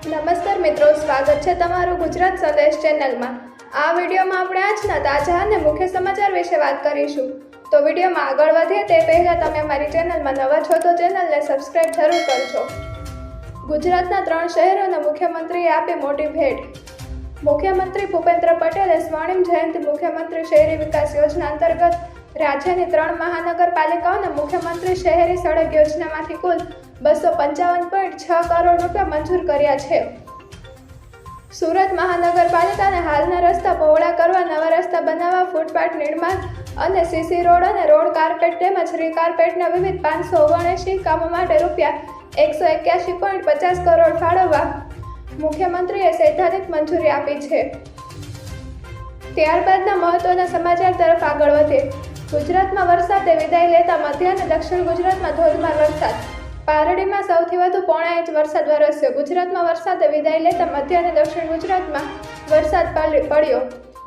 નમસ્કાર મિત્રો, સ્વાગત છે તમારું ગુજરાત સંદેશ ચેનલમાં. આ વિડીયોમાં આપણે આજના તાજા અને મુખ્ય સમાચાર વિશે વાત કરીશું. તો વિડીયોમાં આગળ વધીએ તે પહેલાં તમે અમારી ચેનલમાં નવા છો તો ચેનલને સબસ્ક્રાઇબ જરૂર કરજો. ગુજરાતના ત્રણ શહેરોના મુખ્યમંત્રીએ આપી મોટી ભેટ. મુખ્યમંત્રી ભૂપેન્દ્ર પટેલે સ્વર્ણિમ જયંતિ મુખ્યમંત્રી શહેરી વિકાસ યોજના અંતર્ગત રાજ્યની ત્રણ મહાનગરપાલિકાઓને મુખ્યમંત્રી શહેરી સડક યોજનામાંથી કુલ બસો પંચાવન પોઈન્ટ છ કરોડ રૂપિયા મંજૂર કર્યા છે. સુરત મહાનગરપાલિકાને હાલના રસ્તા પહોળા કરવા નવા રસ્તા બનાવવા ફૂટપાથ નિર્માણ અને સીસી રોડ અને રોડ કાર્પેટ તેમજ રી કાર્પેટના વિવિધ પાંચસો ઓગણએંશી કામો માટે રૂપિયા એકસો એક્યાસી પોઈન્ટ પચાસ કરોડ ફાળવવા મુખ્યમંત્રીએ સૈદ્ધાંતિક મંજૂરી આપી છે. ત્યારબાદના મહત્વના સમાચાર તરફ આગળ વધે ગુજરાતમાં વરસાદે વિદાય લેતા મધ્ય અને દક્ષિણ ગુજરાતમાં ધોધમાર વરસાદ પારડીમાં સૌથી વધુ પોણા ઇંચ વરસાદ વરસ્યો. ગુજરાતમાં વરસાદે વિદાય લેતા મધ્ય અને દક્ષિણ ગુજરાતમાં વરસાદ પડ- પડ્યો.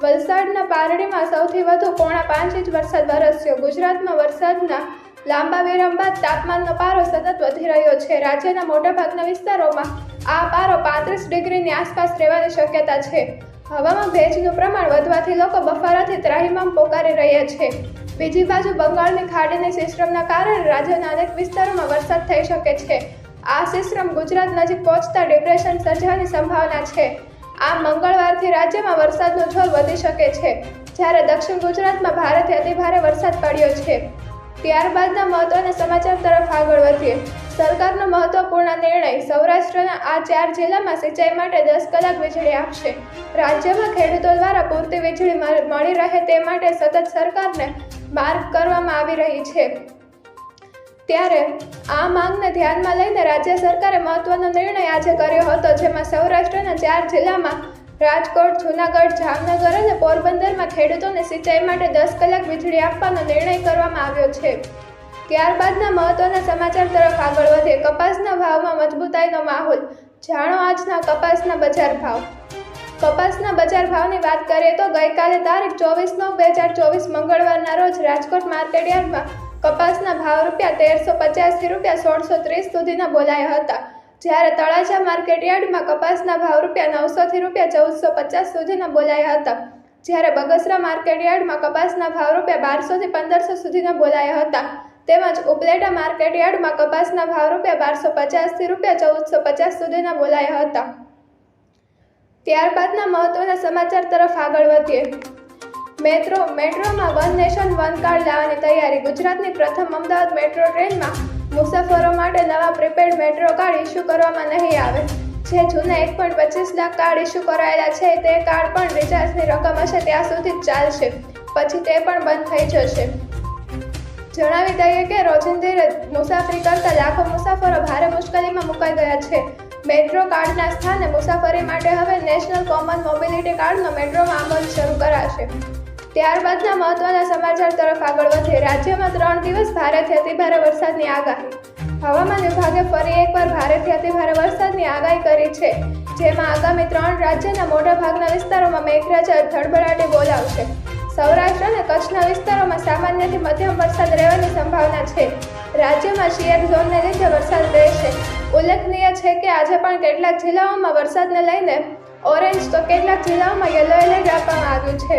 વલસાડના પારડીમાં સૌથી વધુ પોણા પાંચ ઇંચ વરસાદ વરસ્યો. ગુજરાતમાં વરસાદના લાંબા વિરામ બાદ તાપમાનનો પારો સતત વધી રહ્યો છે. રાજ્યના મોટાભાગના વિસ્તારોમાં આ પારો પાંત્રીસ ડિગ્રીની આસપાસ રહેવાની શક્યતા છે. હવામાં ભેજનું પ્રમાણ વધવાથી લોકો બફારાથી ત્રાહીમામ પોકારી રહ્યા છે. બીજી બાજુ બંગાળની ખાડીની સિસ્ટમના કારણે રાજ્યના અનેક વિસ્તારોમાં વરસાદ થઈ શકે છે. આ સિસ્ટમ ગુજરાત નજીક પહોંચતા ડિપ્રેશન સર્જવાની સંભાવના છે. આ મંગળવારથી રાજ્યમાં વરસાદનું જોર વધી શકે છે, જ્યારે દક્ષિણ ગુજરાતમાં ભારેથી અતિભારે વરસાદ પડ્યો છે. ત્યારબાદના મહત્વના સમાચાર તરફ આગળ વધીએ. સરકારનો મહત્વપૂર્ણ નિર્ણય સૌરાષ્ટ્રના આ ચાર જિલ્લામાં સિંચાઈ માટે દસ કલાક વીજળી આપશે. રાજ્યમાં ખેડૂતો દ્વારા પૂરતી વીજળી મળી રહે તે માટે સતત સરકારને માર્ગ કરવામાં આવી રહી છે. ત્યારે આ માંગને ધ્યાનમાં લઈને રાજ્ય સરકારે મહત્વનો નિર્ણય આજે કર્યો હતો, જેમાં સૌરાષ્ટ્રના ચાર જિલ્લામાં રાજકોટ, જૂનાગઢ, જામનગર અને પોરબંદરમાં ખેડૂતોને સિંચાઈ માટે દસ કલાક વીજળી આપવાનો નિર્ણય કરવામાં આવ્યો છે. ત્યારબાદના મહત્વના સમાચાર તરફ આગળ વધે. કપાસના ભાવમાં મજબૂતાઈનો માહોલ. જાણો આજના કપાસના બજાર ભાવ. કપાસના બજાર ભાવની વાત કરીએ તો ગઈકાલે તારીખ ચોવીસ નવ બે હજાર ચોવીસ મંગળવારના રોજ રાજકોટ માર્કેટ યાર્ડમાં કપાસના ભાવ રૂપિયા તેરસો પચાસથી રૂપિયા સોળસો ત્રીસ સુધીના બોલાયા હતા. જ્યારે તળાજા માર્કેટ યાર્ડમાં કપાસના ભાવ રૂપિયા નવસોથી રૂપિયા ચૌદસો પચાસ સુધીના બોલાયા હતા. જ્યારે બગસરા માર્કેટયાર્ડમાં કપાસના ભાવ રૂપિયા બારસોથી પંદરસો સુધીના બોલાયા હતા. તેમજ ઉપલેટા માર્કેટયાર્ડમાં કપાસના ભાવ રૂપિયા બારસો પચાસથી રૂપિયા ચૌદસો પચાસ સુધીના બોલાયા હતા. ત્યારબાદના મહત્વના સમાચાર તરફ આગળ વધીએ. મેટ્રો, મેટ્રોમાં વન નેશન, વન કાર્ડ લાવવાની તૈયારી. ગુજરાતની પ્રથમ અમદાવાદ મેટ્રો ટ્રેનમાં મુસાફરો માટે નવા પ્રીપેડ મેટ્રો કાર્ડ ઇસ્યુ કરવામાં નહીં આવે. જે જૂના એક પોઈન્ટ પચીસ લાખ કાર્ડ ઇસ્યુ કરાયેલા છે, તે કાર્ડ પણ રિચાર્જની રકમ હશે ત્યાં સુધી જ ચાલશે. પછી તે પણ બંધ થઈ જશે. જણાવી દઈએ કે રોજિંદી મુસાફરી કરતા લાખો મુસાફરો ભારે મુશ્કેલીમાં મુકાઈ ગયા છે. મેટ્રો કાર્ડના સ્થાને મુસાફરી માટે હવે નેશનલ કોમન મોબિલિટી કાર્ડનો મેટ્રોમાં અમલ શરૂ કરાશે. ત્યારબાદના મહત્વના સમાચાર તરફ આગળ વધીએ. રાજ્યમાં ત્રણ દિવસ ભારેથી અતિભારે વરસાદની આગાહી. હવામાન વિભાગે ફરી એકવાર ભારેથી અતિભારે વરસાદની આગાહી કરી છે, જેમાં આગામી ત્રણ રાજ્યના મોટાભાગના વિસ્તારોમાં મેઘરાજા ધડબડાટે બોલાવશે. સૌરાષ્ટ્ર અને કચ્છના વિસ્તારોમાં સામાન્યથી મધ્યમ વરસાદ રહેવાની સંભાવના છે. રાજ્યમાં શિયર ઝોનને લીધે વરસાદ રહેશે. ઉલ્લેખનીય છે કે આજે પણ કેટલાક જિલ્લાઓમાં વરસાદને લઈને ઓરેન્જ તો કેટલાક જિલ્લાઓમાં યલો એલર્ટ આપવામાં આવ્યું છે.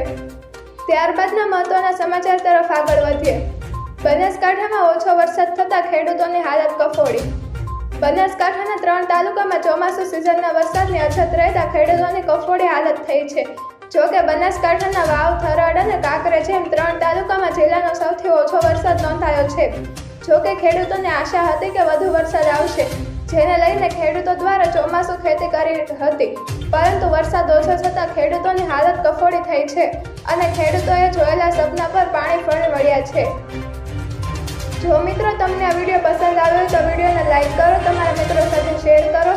ત્યારબાદના મહત્વના સમાચાર તરફ આગળ વધીએ. બનાસકાંઠામાં ઓછો વરસાદ થતાં ખેડૂતોની હાલત કફોડી. બનાસકાંઠાના ત્રણ તાલુકામાં ચોમાસુ સિઝનના વરસાદની અછત રહેતા ખેડૂતોની કફોડી હાલત થઈ છે. જો કે બનાસકાંઠાના વાવ થરાડ અને કાંકરે જેમ ત્રણ તાલુકામાં જિલ્લાનો સૌથી ઓછો વરસાદ નોંધાયો છે. જો કે ખેડૂતોને આશા હતી કે વધુ વરસાદ આવશે. જેને લઈને ખેડૂતો દ્વારા ચોમાસું ખેતી કરી હતી. પરંતુ વરસાદ ઓછો થતાં ખેડૂતોની હાલત કફોડી થઈ છે અને ખેડૂતોએ જોયેલા સપના પર પાણી ફરી વળ્યા છે. જો મિત્રો તમને આ વીડિયો પસંદ આવ્યો તો વિડીયોને લાઈક કરો, તમારા મિત્રો સાથે શેર કરો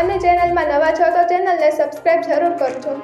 અને ચેનલમાં નવા છો તો ચેનલને સબસ્ક્રાઈબ જરૂર કરજો.